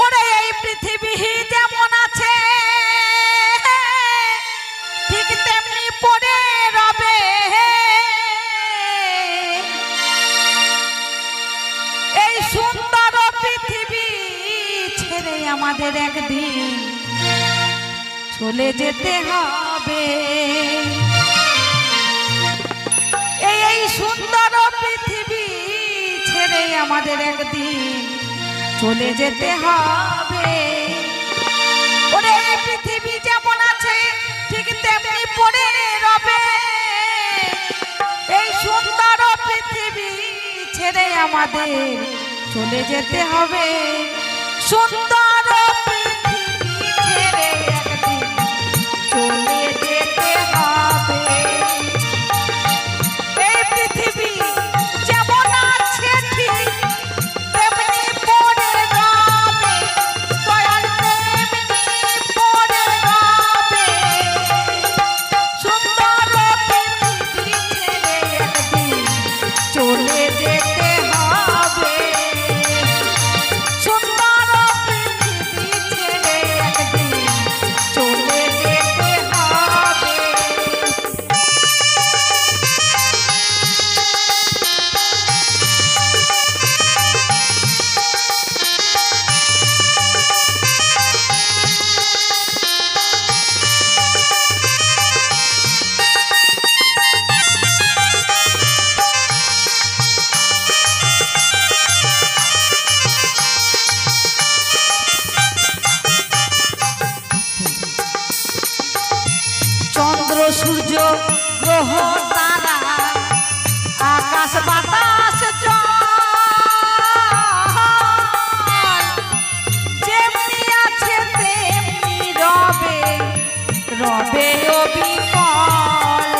ওরে এই পৃথিবী যেমন আছে, ঠিক তেমনি পড়ে রবে। এই সুন্দর পৃথিবী ছেড়ে আমাদের একদিন চলে যেতে হবে। এই সুন্দর পৃথিবী ছেড়ে আমাদের একদিন চলে যেতে হবে। ওরে, পৃথিবী যেমন আছে, ঠিক তেমনি পড়ে রবে। এই সুন্দর পৃথিবী ছেড়ে আমাদের চলে যেতে হবে। সুন্দর পৃথিবী ছেড়ে সূর্য গ্রহ, তারা, আকাশ, বাতাস যেমনি আছে, তেমনি রবে রবে অবিকল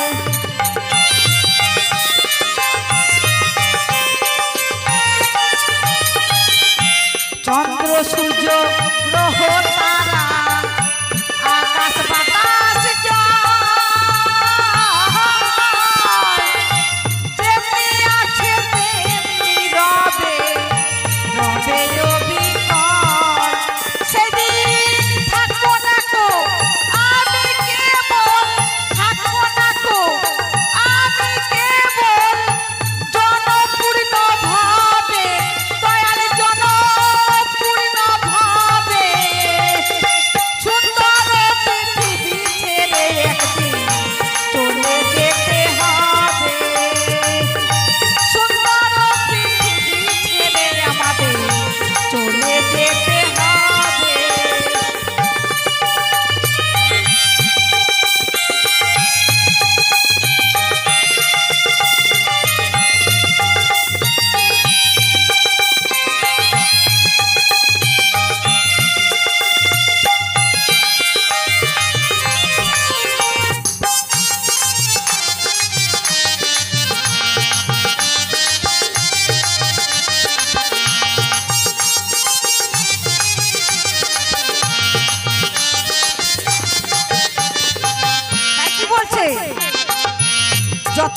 চন্দ্র, সূর্য, গ্রহ, তারা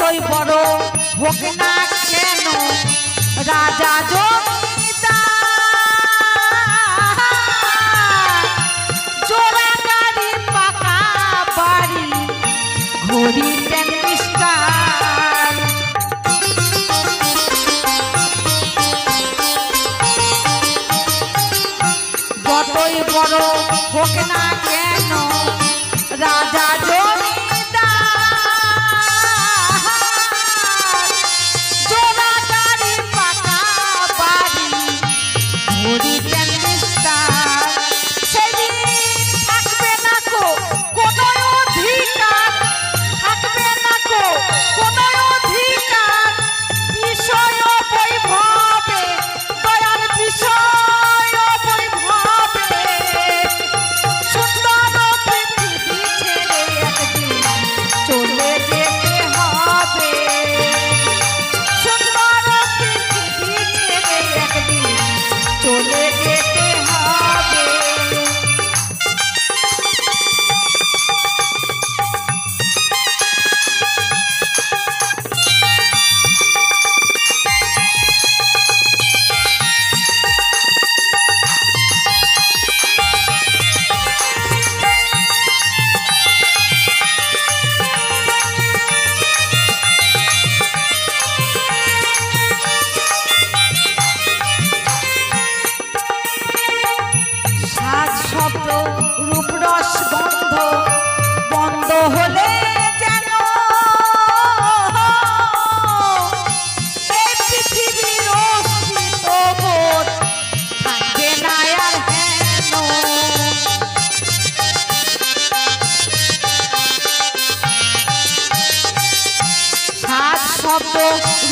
যতই বড় হোক না কেন রাজা জোড়া যতই বড় হোক না কেন রাজা জমিদার।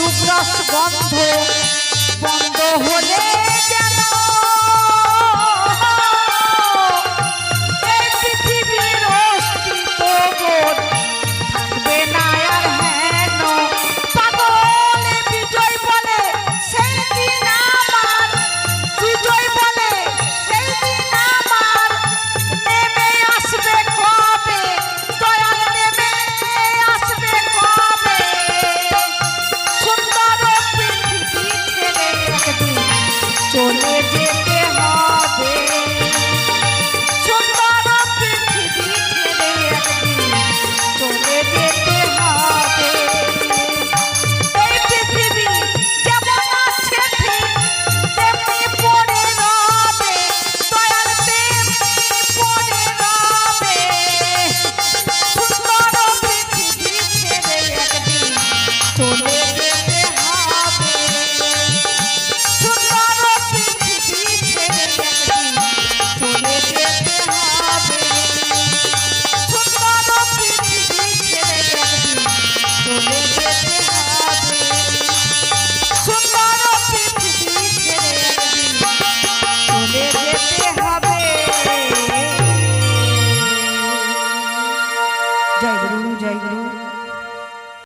রূপরস বন্ধ বন্ধ হলে